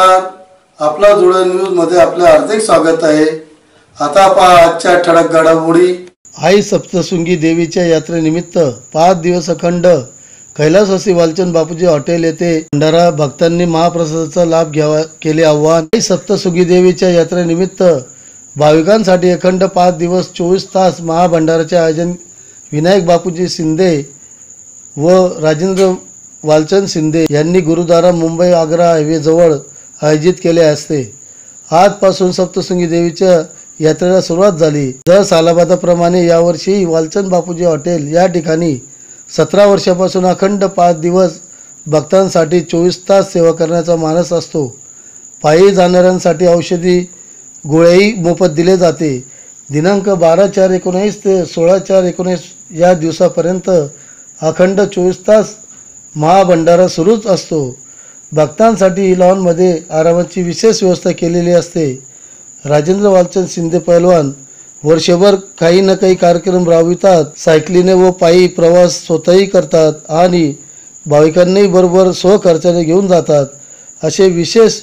आपला जुळ्या न्यूजमध्ये आपले हार्दिक स्वागत आहे. आता पहा आजच्या ठळक घडामोडी. आई सप्तशृंगी देवीच्या यात्रेनिमित्त पाच दिवस अखंड कैलासवासी वालचंद बापूजी हॉटेल येथे भंडारा भक्तांनी महाप्रसादाचा लाभ घ्यावा केले आव्हान. आई सप्तशृंगी देवीच्या यात्रेनिमित्त भाविकांसाठी अखंड पाच दिवस चोवीस तास महाभंडाराचे आयोजन विनायक बापूजी शिंदे व राजेंद्र वालचंद शिंदे यांनी गुरुद्वारा मुंबई आग्रा हायवे जवळ आयोजित केले असते. आजपासून सप्तशृंगी देवीच्या यात्रेला सुरुवात झाली. दर सालाबादाप्रमाणे यावर्षी वालचंद बापूजी हॉटेल या ठिकाणी सतरा वर्षापासून अखंड पाच दिवस भक्तांसाठी चोवीस तास सेवा करण्याचा मानस असतो. पायी जाणाऱ्यांसाठी औषधी गोळ्याही मोफत दिले जाते. दिनांक बारा चार एकोणीस ते सोळा चार एकोणीस या दिवसापर्यंत अखंड चोवीस तास महाभंडारा सुरूच असतो. भक्तांसाठी लॉनमध्ये आरामाची विशेष व्यवस्था केलेली असते. राजेंद्र वालचंद शिंदे पैलवान वर्षभर काही ना काही कार्यक्रम राबवितात सायकलीने व पायी प्रवास स्वतःही करतात आणि भाविकांनाही बरोबर स्वखर्चाने घेऊन जातात. असे विशेष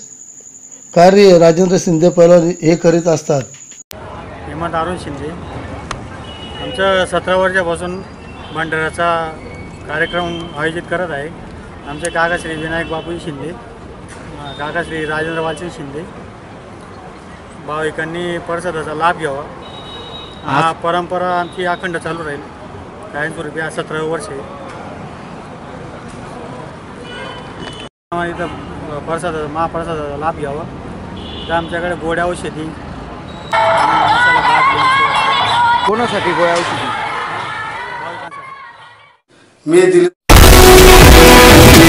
कार्य राजेंद्र शिंदे पैलवान हे करीत असतात. हेमंत अरुण शिंदे. आमच्या सतरा वर्षापासून भंडाराचा कार्यक्रम आयोजित करत आहे. आमचे काका श्री विनायक बापूजी शिंदे अं, काका श्री राजेंद्र वालचंद शिंदे भाविकांनी प्रसादाचा लाभ घ्यावा. हा परंपरा आमची अखंड चालू राहील. कायमस्वरूपी आज सतरा वर्ष आहे. इथं प्रसादाचा महाप्रसादाचा लाभ घ्यावा. तर आमच्याकडे गोड्या औषधी कोणासाठी गोळ्या औषधी? मी दिलीप Let's go.